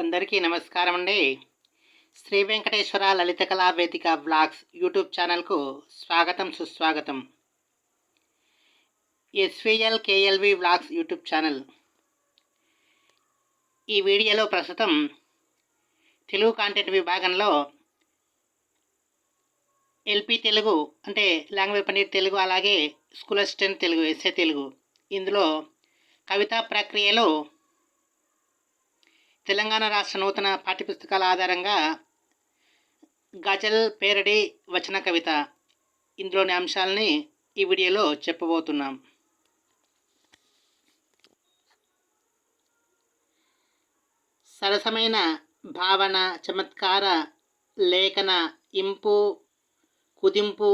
అందరికీ నమస్కారం అండి. శ్రీ వెంకటేశ్వర లలిత కళా వేదిక బ్లాగ్స్ యూట్యూబ్ ఛానల్కు స్వాగతం సుస్వాగతం. S V L K L V blogs YouTube channel. ఈ వీడియోలో ప్రస్తుతం తెలుగు కాంటెంట్ విభాగంలో ఎల్పి తెలుగు అంటే లాంగ్వేజ్ పండిట్ తెలుగు అలాగే school assistant Telugu S A Telugu. ఇందులో కవితా ప్రక్రియలో తెలంగాణ రాష్ట్ర నూతన పాఠ్యపుస్తకాల ఆధారంగా గజల్ పేరడి వచన కవిత ఇందులోని అంశాలని ఈ వీడియోలో చెప్పబోతున్నాం. సరసమైన భావన చమత్కార లేఖన ఇంపు కుదింపు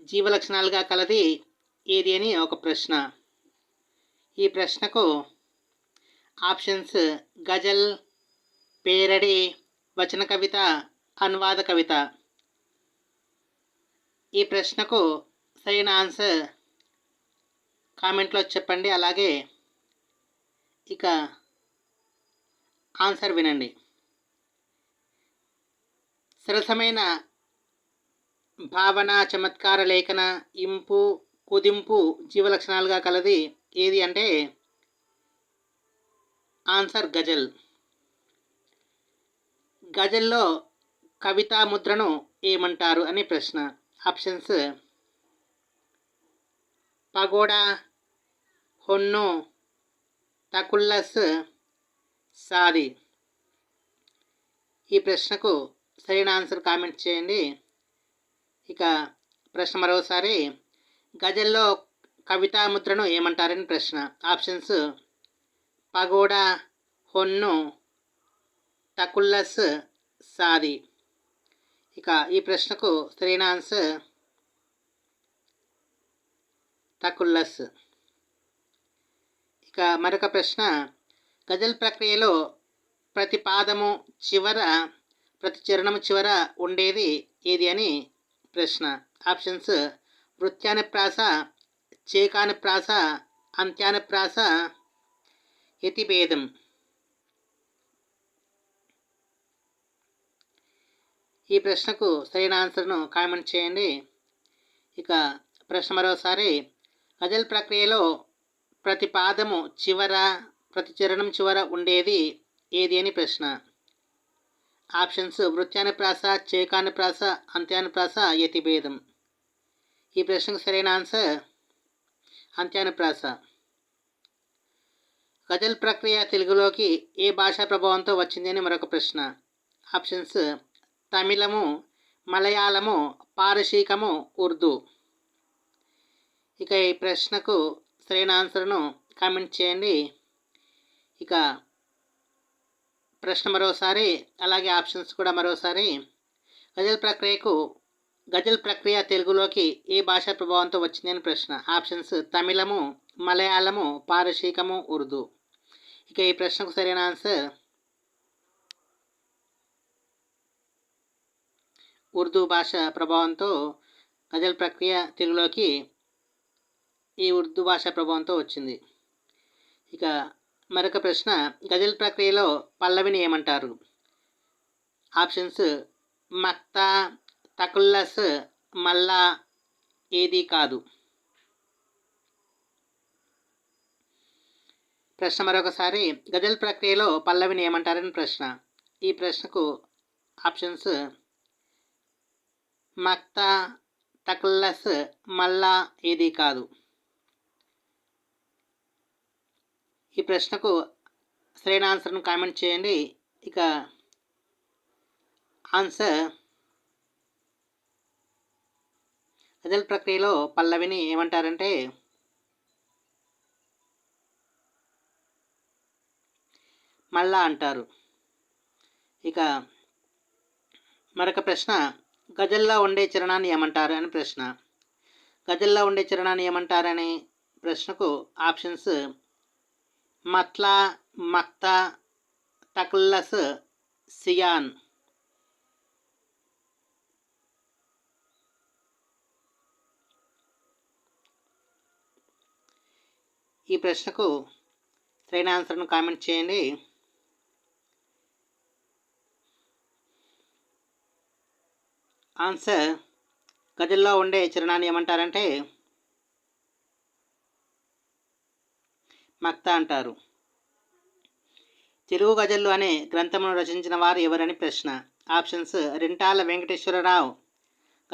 జీవలక్షణాలుగా కలది ఏది అని ఒక ప్రశ్న. ఈ ప్రశ్నకు ఆప్షన్స్ గజల్ పేరడి వచన కవిత అనువాద కవిత. ఈ ప్రశ్నకు సరైన ఆన్సర్ కామెంట్లో చెప్పండి. అలాగే ఇక ఆన్సర్ వినండి. సరసమైన భావన చమత్కార లేఖన ఇంపు కుదింపు జీవ లక్షణాలుగా కలది. ఏది అంటే ఆన్సర్ గజల్. గజల్లో కవితా ముద్రను ఏమంటారు అనే ప్రశ్న. ఆప్షన్స్. పగోడా హొన్ను తకుల్లస్ సాది. ఈ ప్రశ్నకు సరైన ఆన్సర్ కామెంట్ చేయండి. ఇక ప్రశ్న మరోసారి గజల్లో కవితా ముద్రను ఏమంటారని ప్రశ్న. ఆప్షన్స్. పగోడా హొన్ను తకుల్లస్ సాది. ఇక ఈ ప్రశ్నకు సరైన ఆన్సర్ తకుల్లస్ ఇక మరొక ప్రశ్న గజల్ ప్రక్రియలో ప్రతి పాదము చివర ప్రతి చరణము చివర ఉండేది ఏది అని ప్రశ్న. ఆప్షన్స్ వృత్యాని ప్రాస చేకాని ప్రాస అంత్యాని ప్రాస యతిభేదం. ఈ ప్రశ్నకు సరైన ఆన్సర్ను కామెంట్ చేయండి. ఇక ప్రశ్న మరోసారి గజల్ ప్రక్రియలో ప్రతి పాదము చివర ప్రతి చరణం చివర ఉండేది ఏది అని ప్రశ్న. ఆప్షన్స్ వృత్యానుప్రాస చేకానుప్రాస అంత్యానుప్రాస యతిభేదం. ఈ ప్రశ్నకు సరైన ఆన్సర్ అంత్యానుప్రాస. గజల్ ప్రక్రియ తెలుగులోకి ఏ భాషా ప్రభావంతో వచ్చింది అని మరొక ప్రశ్న. ఆప్షన్స్ తమిళము మలయాళము పారసీకము ఉర్దూ. ఇక ఈ ప్రశ్నకు సరైన ఆన్సర్ను కామెంట్ చేయండి. ఇక ప్రశ్న మరోసారి అలాగే ఆప్షన్స్ కూడా మరోసారి. గజల్ ప్రక్రియకు గజల్ ప్రక్రియ తెలుగులోకి ఏ భాషా ప్రభావంతో వచ్చిందని ప్రశ్న. ఆప్షన్స్ తమిళము మలయాళము పారసీకము ఉర్దూ. ఇక ఈ ప్రశ్నకు సరైన ఆన్సర్ ఉర్దూ భాష ప్రభావంతో గజల్ ప్రక్రియ తెలుగులోకి ఈ ఉర్దూ భాష ప్రభావంతో వచ్చింది. ఇక మరొక ప్రశ్న గజల్ ప్రక్రియలో పల్లవిని ఏమంటారు? ఆప్షన్స్ మక్తా తకుల్లస్ మల్లా ఏది కాదు. ప్రశ్న మరొకసారి గజల్ ప్రక్రియలో పల్లవిని ఏమంటారని ప్రశ్న. ఈ ప్రశ్నకు ఆప్షన్స్ మక్తా తక్లస్ మల్లా ఏది కాదు. ఈ ప్రశ్నకు సరైన ఆన్సర్ను కామెంట్ చేయండి. ఇక ఆన్సర్ గజల్ ప్రక్రియలో పల్లవిని ఏమంటారంటే మళ్ళా అంటారు. ఇక మరొక ప్రశ్న గజల్లో ఉండే చరణాన్ని ఏమంటారు అని ప్రశ్న. గజల్లో ఉండే చరణాన్ని ఏమంటారని ప్రశ్నకు ఆప్షన్స్ మత్లా మక్తా టక్లస్ సియాన్. ఈ ప్రశ్నకు సరైన ఆన్సర్ను కామెంట్ చేయండి. ఆన్సర్ గజల్లో ఉండే చరణాన్ని ఏమంటారంటే మక్తా అంటారు. తెలుగు గజల్లు అనే గ్రంథమును రచించిన వారు ఎవరని ప్రశ్న. Options Rentala Venkateswara Rao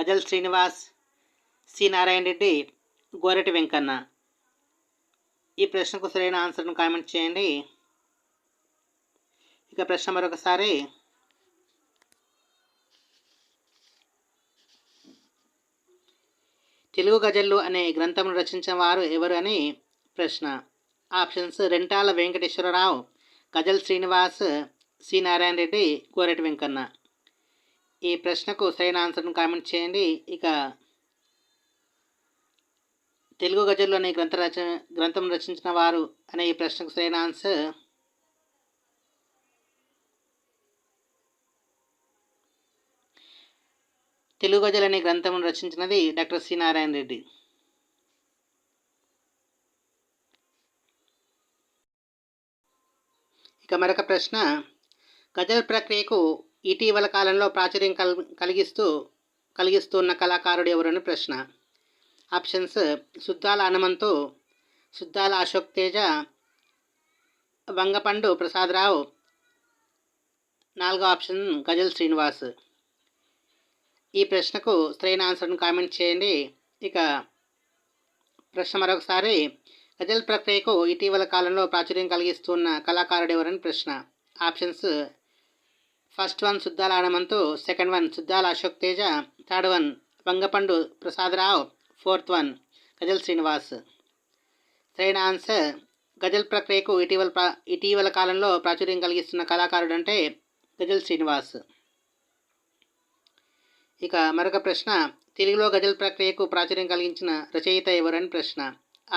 Ghazal Srinivas C Narayana Reddy Goreti Venkanna. ఈ ప్రశ్నకు సరైన ఆన్సర్ను కామెంట్ చేయండి. ఇక ప్రశ్న మరొకసారి తెలుగు గజల్లు అనే గ్రంథం రచించిన వారు ఎవరు అని ప్రశ్న. Options Rentala Venkateswara Rao Ghazal Srinivas C Narayana Reddy Koreti Venkanna. ఈ ప్రశ్నకు సరైన ఆన్సర్ను కామెంట్ చేయండి. ఇక తెలుగు గజల్లో అనే గ్రంథ రచ గ్రంథం రచించిన వారు అనే ఈ ప్రశ్నకు సరైన ఆన్సర్ తెలుగు గజల్ అనే గ్రంథమును రచించినది డాక్టర్ సి నారాయణ రెడ్డి. ఇక మరొక ప్రశ్న గజల్ ప్రక్రియకు ఇటీవల కాలంలో ప్రాచుర్యం కల్ కలిగిస్తూ కలిగిస్తున్న కళాకారుడు ఎవరని ప్రశ్న. ఆప్షన్స్ శుద్ధాల హనుమంతు శుద్ధాల అశోక్ తేజ వంగపండు ప్రసాదరావు. నాలుగో ఆప్షన్ గజల్ శ్రీనివాస్. ఈ ప్రశ్నకు సరైన ఆన్సర్ను కామెంట్ చేయండి. ఇక ప్రశ్న మరొకసారి గజల్ ప్రక్రియకు ఇటీవల కాలంలో ప్రాచుర్యం కలిగిస్తున్న కళాకారుడు ఎవరని ప్రశ్న. Options first one Suddala Hanumanthu second one Suddala Ashok Teja third one Vangapandu Prasada Rao fourth one Ghazal Srinivas. సరైన ఆన్సర్ గజల్ ప్రక్రియకు ఇటీవల ప్రా ఇటీవల కాలంలో ప్రాచుర్యం కలిగిస్తున్న కళాకారుడు అంటే గజల్ శ్రీనివాస్. ఇక మరొక ప్రశ్న తెలుగులో గజల్ ప్రక్రియకు ప్రాచుర్యం కలిగించిన రచయిత ఎవరని ప్రశ్న.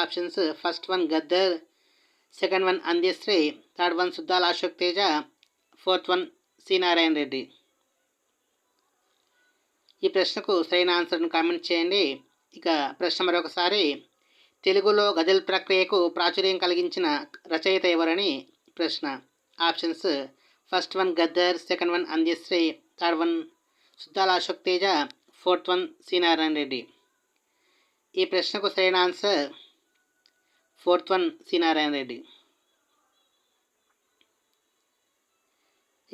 Options first one Gaddar second one Andesri third one Suddala Ashok Teja fourth one C Narayana Reddy. ఈ ప్రశ్నకు సరైన ఆన్సర్ను కామెంట్ చేయండి. ఇక ప్రశ్న మరొకసారి తెలుగులో గజల్ ప్రక్రియకు ప్రాచుర్యం కలిగించిన రచయిత ఎవరని ప్రశ్న. Options first one Gaddar second one Andesri third one Suddala Ashok Teja fourth one C Narayana Reddy. ఈ ప్రశ్నకు సరైన answer fourth one C Narayana Reddy.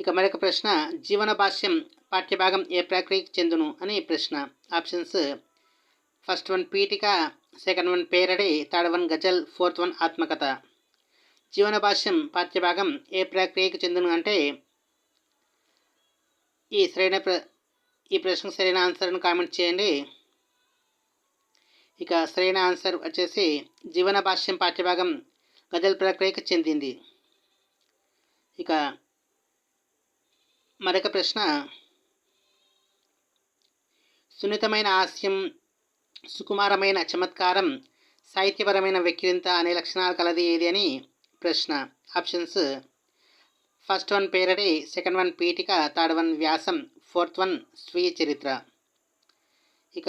ఇక మరొక ప్రశ్న జీవన భాష్యం పాఠ్యభాగం ఏ ప్రక్రియకి చెందును అని ప్రశ్న. Options first one Pitaka second one parody third one గజల్ ఫోర్త్ వన్ ఆత్మకథ. జీవన భాష్యం పాఠ్యభాగం ఏ ప్రక్రియకి చెందును అంటే ఈ సరైన ప్ర ఈ ప్రశ్నకు సరైన ఆన్సర్ను కామెంట్ చేయండి. ఇక సరైన ఆన్సర్ వచ్చేసి జీవన భాష్యం పాఠ్యభాగం గజల్ ప్రక్రియకు చెందింది. ఇక మరొక ప్రశ్న. సున్నితమైన హాస్యం సుకుమారమైన చమత్కారం సాహిత్యపరమైన వ్యక్తింత అనే లక్షణాలు కలది ఏది అని ప్రశ్న. Options first one parody second one Pitaka third one వ్యాసం ఫోర్త్ వన్ స్వీయ చరిత్ర. ఇక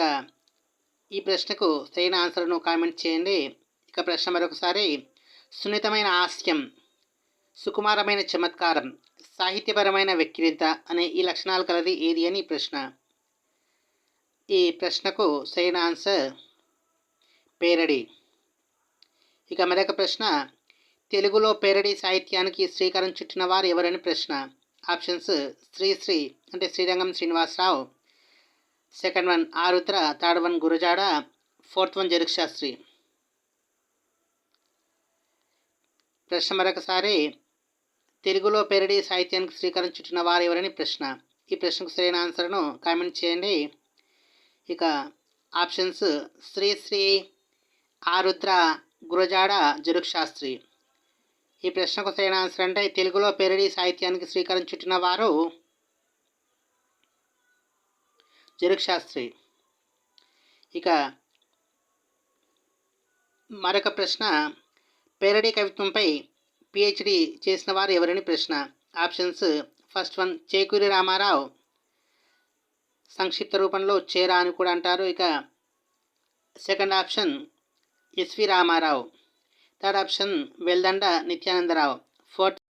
ఈ ప్రశ్నకు సరైన ఆన్సర్ను కామెంట్ చేయండి. ఇక ప్రశ్న మరొకసారి సున్నితమైన హాస్యం సుకుమారమైన చమత్కారం సాహిత్యపరమైన వ్యక్తిత అనే ఈ లక్షణాలు కలది ఏది అని ప్రశ్న. ఈ ప్రశ్నకు సరైన ఆన్సర్ పేరడి. ఇక మరొక ప్రశ్న తెలుగులో పేరడి సాహిత్యానికి శ్రీకారం చుట్టిన వారు ఎవరని ప్రశ్న. ఆప్షన్స్ శ్రీశ్రీ అంటే Srirangam Srinivasarao second one Arudra third one Gurajada fourth one Jaruk Sastri ప్రశ్న మరొకసారి తెలుగులో పెరడి సాహిత్యానికి శ్రీకారం చుట్టిన వారు ఎవరని ప్రశ్న. ఈ ప్రశ్నకు సరైన ఆన్సర్ను కామెంట్ చేయండి. ఇక ఆప్షన్స్ శ్రీశ్రీ ఆరుద్ర గురజాడ జరుక్ శాస్త్రి ఈ ప్రశ్నకు సరైన ఆన్సర్ అంటే తెలుగులో పెరడి సాహిత్యానికి శ్రీకారం చుట్టిన వారు జరుక్ శాస్త్రి ఇక మరొక ప్రశ్న పెరడి కవిత్వంపై పిహెచ్డి చేసిన వారు ఎవరని ప్రశ్న. Options first one Chekuri Ramarao. సంక్షిప్త రూపంలో చేరా అని కూడా అంటారు. ఇక second option SV Ramarao. Third option Veldanda Nityanandarao. Fourth